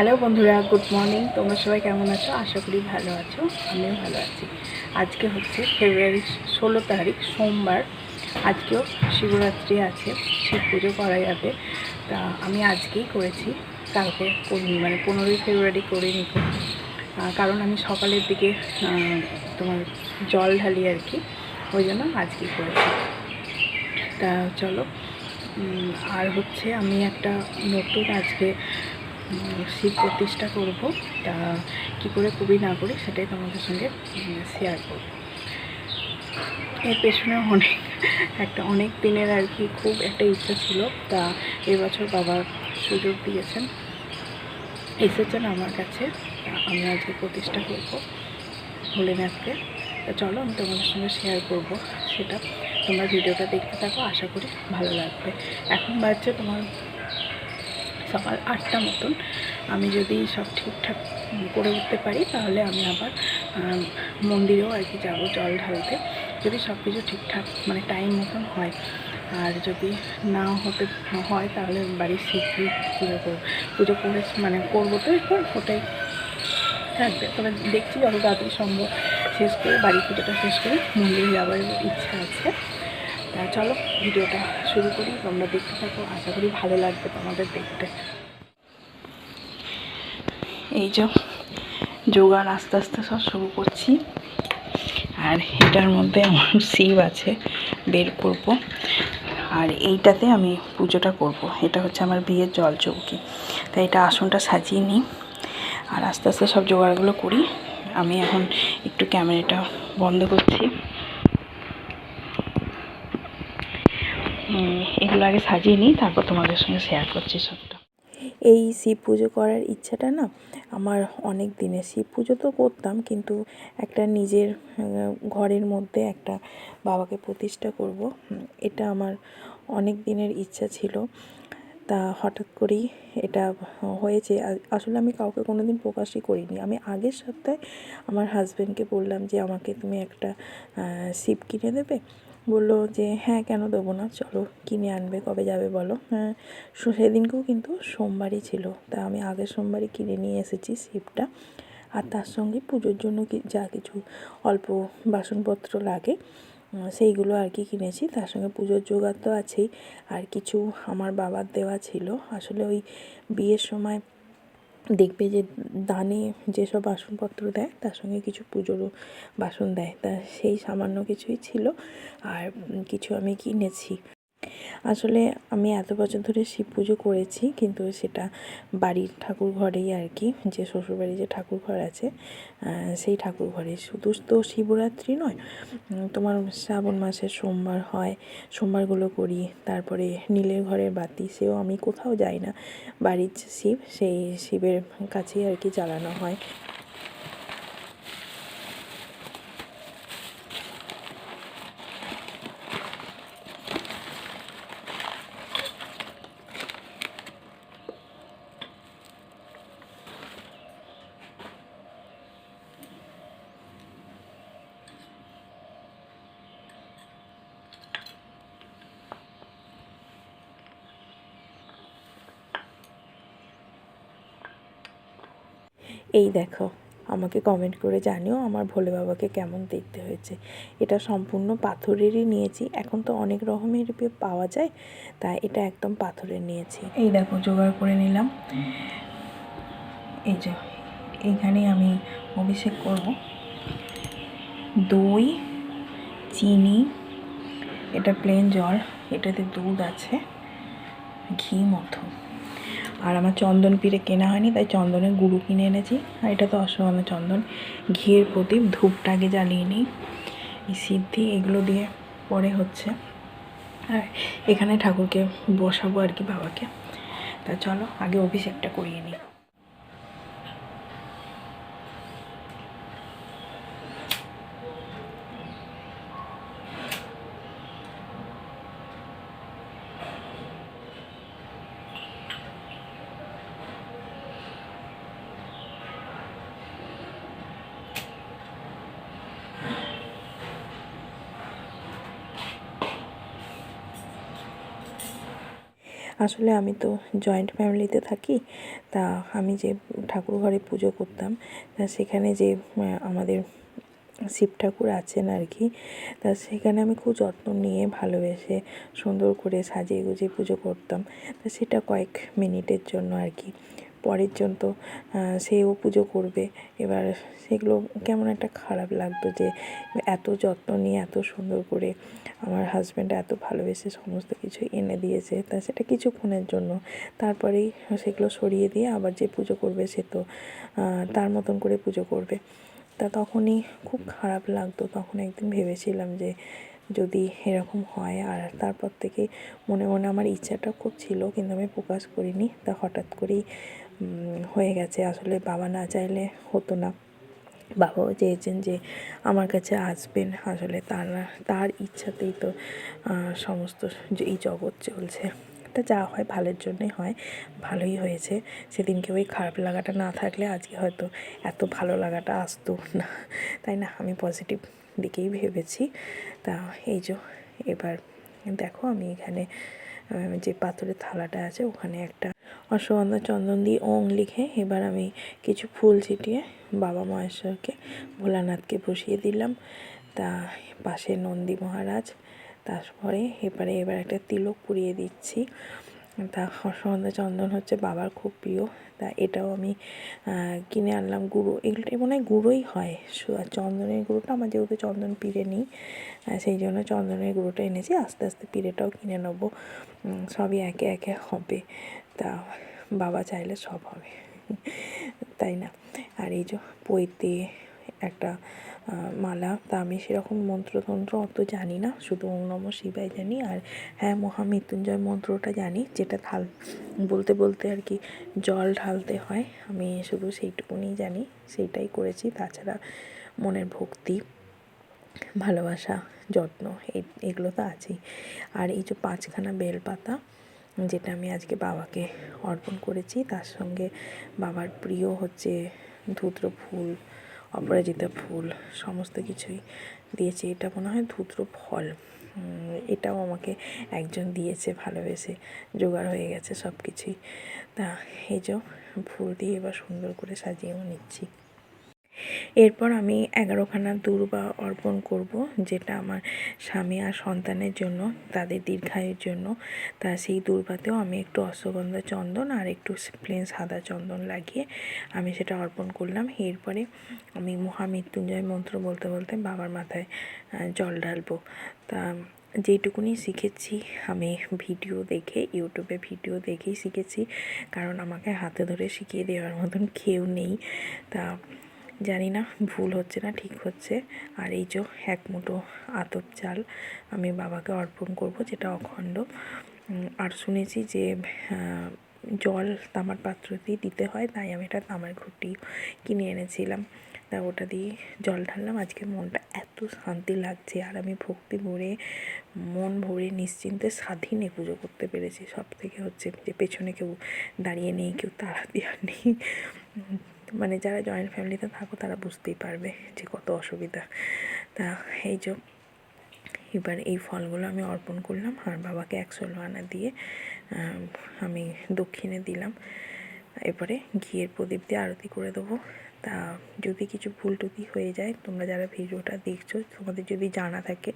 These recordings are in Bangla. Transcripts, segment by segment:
হ্যালো বন্ধুরা, গুড মর্নিং। তোমরা সবাই কেমন আছো? আশা করি ভালো আছো, আমিও ভালো আছি। আজকে হচ্ছে ফেব্রুয়ারি ষোলো তারিখ, সোমবার। আজকেও শিবরাত্রি আছে, শিব পুজো করা যাবে। তা আমি আজকেই করেছি, কালকে করিনি মানে পনেরোই ফেব্রুয়ারি করিনি কারণ আমি সকালের দিকে তোমার জল ঢালি আর কি, ওই জন্য আজকেই করেছি। তা চলো আর হচ্ছে আমি একটা নতুন আজকে শিব প্রতিষ্ঠা করব। তা কী করে করি না করি সেটাই তোমাদের সঙ্গে শেয়ার করব। এর পেছনে অনেক, একটা অনেক দিনের আর কি খুব একটা ইচ্ছা ছিল। তা এবছর বাবা সুযোগ দিয়েছেন। এসেছেন আমার কাছে। আমি আজকে প্রতিষ্ঠা করব ভোলেনাথকে। তা চলো আমি তোমাদের সঙ্গে শেয়ার করব সেটা। তোমরা ভিডিওটা দেখতে থাকো, আশা করি ভালো লাগবে। এখন বাজছে তোমার সকাল আটটা মতন। আমি যদি সব ঠিকঠাক করে উঠতে পারি, তাহলে আমি আবার মন্দিরেও আর কি যাব জল ঢালতে। যদি সব কিছু ঠিকঠাক মানে টাইম মতন হয়। আর যদি না হতে হয়, তাহলে বাড়ির শিগগিরই পুজো করব। পুজো করে মানে করব তো এরপর, ওটাই থাকবে। তবে দেখছি যত তাড়াতাড়ি সম্ভব শেষ করে বাড়ি পুজোটা শেষ করে মন্দিরে যাওয়ার ইচ্ছা আছে। চলো, ভিডিওটা শুরু করি। তোমরা দেখতে থাকো, আশা করি ভালো লাগবে তোমাদের দেখতে। এই যে, যোগান আস্তে আস্তে সব শুরু করছি। আর এটার মধ্যে আমার শিব আছে, বের করব। আর এইটাতে আমি পুজোটা করব। এটা হচ্ছে আমার বিয়ের জল চৌকি। তাই এটা আসনটা সাজিয়ে নিই। আর আস্তে আস্তে সব জোগাড়গুলো করি। আমি এখন একটু ক্যামেরাটা বন্ধ করছি। উম, আগে সাজিয়ে নিই তারপর তোমাদের সঙ্গে শেয়ার করছি সবটা। এই শিব পুজো করার ইচ্ছাটা না আমার অনেক দিনের শিব পুজো তো করতাম কিন্তু একটা নিজের ঘরের মধ্যে একটা বাবাকে প্রতিষ্ঠা করব এটা আমার অনেক দিনের ইচ্ছা ছিল। তা হঠাৎ করেই এটা হয়েছে। আসলে আমি কাউকে কোনো দিন প্রকাশই করিনি। আমি আগের সপ্তাহে আমার হাজব্যান্ডকে বললাম যে আমাকে তুমি একটা শিব কিনে দেবে? বলল যে হ্যাঁ কেন দেবো না? চলো কিনে আনবে? কবে যাবে বলো? হ্যাঁ সেদিনকেও কিন্তু সোমবারই ছিল। তা আমি আগের সোমবারই কিনে নিয়ে এসেছি শিবটা। আর তার সঙ্গে পুজোর জন্য কি, যা কিছু অল্প বাসনপত্র লাগে সেইগুলো আর কি কিনেছি। তার সঙ্গে পুজোর জোগাড় তো আছেই। আর কিছু আমার বাবার দেওয়া ছিল। আসলে ওই বিয়ের সময় দেখবে যে দানে যেসব বাসনপত্র দেয়, তার সঙ্গে কিছু পুজোরও বাসন দেয়। তা সেই সামান্য কিছুই ছিল, আর কিছু আমি কিনেছি। আসলে আমি এত বছর ধরে শিব পুজো করেছি, কিন্তু সেটা বাড়ির ঠাকুর ঘরেই আর কি যে শ্বশুরবাড়ি যে ঠাকুর ঘর আছে সেই ঠাকুর ঘরে। শুধু তো শিবরাত্রি নয় তোমার শ্রাবণ মাসের সোমবার হয়, সোমবারগুলো করি, তারপরে নীলের ঘরের বাতি, সেও আমি কোথাও যাই না। বাড়ির শিব, সেই শিবের কাছেই আর কি জ্বালানো হয়। এই দেখো, আমাকে কমেন্ট করে জানিও আমার ভোলে বাবাকে কেমন দেখতে হয়েছে। এটা সম্পূর্ণ পাথরেরই নিয়েছি, এখন তো অনেক রকমের পাওয়া যায়, তাই এটা একদম পাথরের নিয়েছি। এই দেখো, জোগাড় করে নিলাম। এই যে এইখানে আমি অভিষেক করব। দই, চিনি, এটা প্লেন জল, এটাতে দুধ আছে, ঘি মতো আর আমার চন্দন পিড়ে কেনা হয়নি, তাই চন্দনের গুঁড়ো কিনে এনেছি। আর এটা তো অশ্বগন্ধা চন্দন। ঘিয়ের প্রদীপ ধূপটাকে জ্বালিয়ে নিই। এই সিদ্ধি, এগুলো দিয়ে পরে হচ্ছে। আর এখানে ঠাকুরকে বসাবো আর কি বাবাকে। তা চলো, আগে অভিষেকটা করিয়ে নিই। আসলে আমি তো জয়েন্ট ফ্যামিলিতে থাকি, তা আমি যে ঠাকুর ঘরে পুজো করতাম, তা সেখানে যে আমাদের শিব ঠাকুর আছেন আর কি তা সেখানে আমি খুব যত্ন নিয়ে ভালোবেসে সুন্দর করে সাজিয়ে গুজিয়ে পুজো করতাম, তা সেটা কয়েক মিনিটের জন্য আর কি পরের জন তো সেও পুজো করবে। এবার সেগুলো কেমন একটা খারাপ লাগতো যে, এত যত্ন নিয়ে এত সুন্দর করে আমার হাজব্যান্ড এত ভালোবেসে সমস্ত কিছু এনে দিয়েছে। তা সেটা কিছুক্ষণের জন্য। তারপরেই সেগুলো সরিয়ে দিয়ে আবার যে পুজো করবে সে তো তার মতন করে পুজো করবে। তা তখনই খুব খারাপ লাগতো। তখন একদিন ভেবেছিলাম যে যদি এরকম হয় আর তারপর থেকে মনে মনে আমার ইচ্ছাটা খুব ছিল, কিন্তু আমি প্রকাশ করিনি। তা হঠাৎ করেই হয়ে গেছে। আসলে বাবা না চাইলে হতো না। বাবাও চেয়েছেন যে আমার কাছে আসবেন। আসলে তার তার ইচ্ছাতেই তো সমস্ত এই জগৎ চলছে। তা যা হয়, ভালোর জন্যই হয়। ভালোই হয়েছে। সেদিনকে ওই খারাপ লাগাটা না থাকলে আজকে হয়তো এত ভালো লাগাটা আসতো না। তাই না? আমি পজিটিভ দিকেই ভেবেছি। তা এই যে, এবার দেখো আমি এখানে যে পাথরের থালাটা আছে, ওখানে একটা অশ্বগন্ধা চন্দন দিয়ে ওং লিখে এবার আমি কিছু ফুল ছিটিয়ে বাবা মহেশ্বরকে, ভোলানাথকে বসিয়ে দিলাম। তা পাশে নন্দী মহারাজ, তারপরে এবারে, এবার একটা তিলক পুড়িয়ে দিচ্ছি। তা সন্ধ্যা চন্দন হচ্ছে বাবার খুব প্রিয়। তা এটাও আমি কিনে আনলাম গুঁড়ো। এগুলো মনে হয় গুঁড়োই হয়। আর চন্দনের গুঁড়োটা আমার যেহেতু চন্দন পিড়ে নেই সেই জন্য চন্দনের গুঁড়োটা এনেছি। আস্তে আস্তে পিড়েটাও কিনে নেব। সবই একে একে হবে। তা বাবা চাইলে সব হবে। তাই না? আর এই যে পৈতে একটা মালা। তা আমি সেরকম মন্ত্রতন্ত্র অত জানি না। শুধু ওম নম শিবাই জানি। আর হ্যাঁ মহামৃত্যুঞ্জয় মন্ত্রটা জানি, যেটা ঢাল, বলতে বলতে আর কি জল ঢালতে হয়। আমি শুধু সেইটুকুনি জানি, সেইটাই করেছি। তাছাড়া মনের ভক্তি, ভালোবাসা, যত্ন, এই, এগুলো তো আছেই। আর এই যে পাঁচখানা বেলপাতা, যেটা আমি আজকে বাবাকে অর্পণ করেছি, তার সঙ্গে বাবার প্রিয় হচ্ছে ধুত্র ফুল অপরাজিতা ফুল, সমস্ত কিছুই দিয়েছে। এটা মনে হয় ধুত্র ফল। এটাও আমাকে একজন দিয়েছে, ভালোবেসে। জোগাড় হয়ে গেছে সব কিছুই তা, এই যে ফুল দিয়ে এবার সুন্দর করে সাজিয়েও নিচ্ছি। এরপর আমি এগারোখানা দূর্বা অর্পণ করব, যেটা আমার স্বামী আর সন্তানের জন্য, তাদের দীর্ঘায়ুর জন্য। তা সেই দূর্বাতেও আমি একটু অশ্বগন্ধা চন্দন আর একটু প্লেন সাদা চন্দন লাগিয়ে আমি সেটা অর্পণ করলাম। এরপরে আমি মহামৃত্যুঞ্জয় মন্ত্র বলতে বলতে বাবার মাথায় জল ঢালবো। তা যেটুকুনি শিখেছি আমি ভিডিও দেখে, ইউটিউবে ভিডিও দেখেই শিখেছি, কারণ আমাকে হাতে ধরে শিখিয়ে দেওয়ার মতন কেউ নেই। তা জানি না, ভুল হচ্ছে না, ঠিক হচ্ছে। আর এই যে এক মুঠো আতপ চাল আমি বাবাকে অর্পণ করব, যেটা অখণ্ড। আর শুনেছি যে জল তামার পাত্র পাত্রতেই দিতে হয়, তাই আমি এটা তামার ঘুটি কিনে এনেছিলাম। তা ওটা দিয়ে জল ঢাললাম। আজকে মনটা এত শান্তি লাগছে, আর আমি ভক্তি ভরে, মন ভরে নিশ্চিন্তে স্বাধীনে পুজো করতে পেরেছি। সব থেকে হচ্ছে যে, পেছনে কেউ দাঁড়িয়ে নেই, কেউ তাড়া দেওয়ার নেই। মানে যারা জয়েন্ট ফ্যামিলিতে থাকো, তারা বুঝতেই পারবে যে কত অসুবিধা। তা এই যে, এবার এই ফলগুলো আমি অর্পণ করলাম, আর বাবাকে একশো আনা দিয়ে আমি দক্ষিণে দিলাম। এরপরে ঘিয়ের প্রদীপ দিয়ে আরতি করে দেবো। তা যদি কিছু ভুল টুকি হয়ে যায়, তোমরা যারা ভিডিওটা দেখছ, তোমাদের যদি জানা থাকে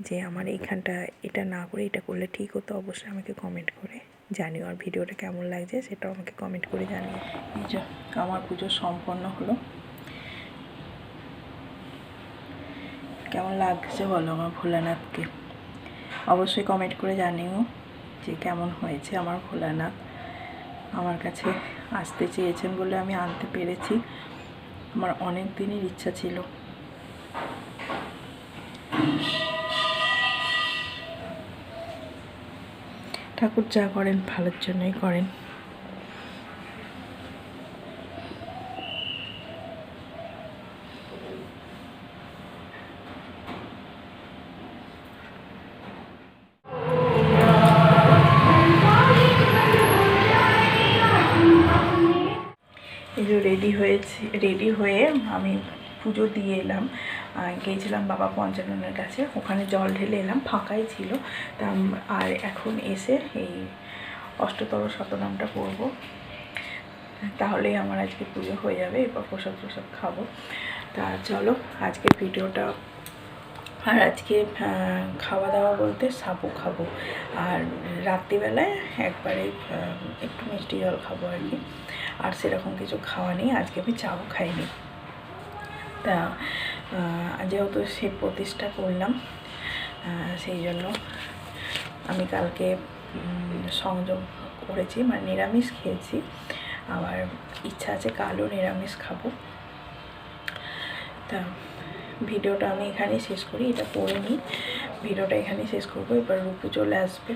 যে আমার এইখানটা এটা না করে এটা করলে ঠিক হতো, অবশ্যই আমাকে কমেন্ট করে। জানিও আর ভিডিওটা কেমন লাগছে সেটাও আমাকে কমেন্ট করে জানিও। এই যে, আমার পুজো সম্পন্ন হলো। কেমন লাগছে বলো আমার ভোলানাথকে? অবশ্যই কমেন্ট করে জানিও যে কেমন হয়েছে আমার ভোলানাথ। আমার কাছে আসতে চেয়েছেন বলে আমি আনতে পেরেছি। আমার অনেক দিনের ইচ্ছা ছিল। ঠাকুর যা করেন ভালোর জন্যই করেন। রেডি হয়েছি রেডি হয়ে আমি পুজো দিয়ে এলাম। গিয়েছিলাম বাবা পঞ্চাননের কাছে। ওখানে জল ঢেলে এলাম, ফাঁকাই ছিল। তা আর এখন এসে এই অষ্টতর শতনামটা করব। তাহলেই আমার আজকে পুজো হয়ে যাবে, এরপর প্রসাদ প্রসাদ খাব। তা চলো আজকে ভিডিওটা আর আজকে খাওয়া দাওয়া বলতে সাবু খাব। আর রাত্রিবেলায় একবারে একটু মিষ্টি জল খাব আর কি। আর সেরকম কিছু খাওয়া নেই, আজকে আমি চাও খাইনি। তা যেহেতু শিব প্রতিষ্ঠা করলাম সেই জন্য আমি কালকে সংযম করেছি মানে নিরামিষ খেয়েছি। আবার ইচ্ছা আছে কালও নিরামিষ খাব। তা ভিডিওটা আমি এখানেই শেষ করি, এটা পড়ে নিই। ভিডিওটা এখানেই শেষ করব, এবার রূপু চলে আসবে,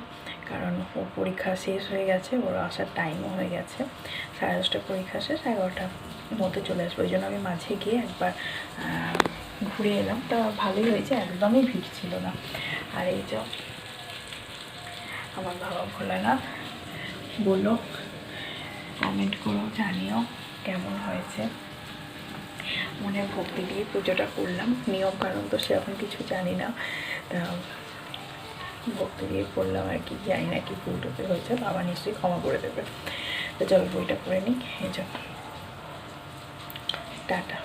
কারণ ওর পরীক্ষা শেষ হয়ে গেছে, ওর আসার টাইমও হয়ে গেছে। সাড়ে দশটা পরীক্ষা শেষ, এগারোটার মধ্যে চলে আসবে, ওই জন্য আমি মাঝে গিয়ে একবার ঘুরে এলাম। তা ভালোই হয়েছে, একদমই ভিড় ছিল না। আর এই যে আমার বাবা ভোলানাথ বলল কমেন্ট করো, জানিও কেমন হয়েছে। মনে ভক্তি দিয়ে পুজোটা করলাম। নিয়ম কারণ তো সেরকম কিছু জানি না। তা ভক্তি দিয়ে করলাম আর কি, জানি না কি ভুল হয়েছে, বাবা নিশ্চয়ই ক্ষমা করে দেবে। তো চলো বইটা করে নিই, এই জন্য টাটা।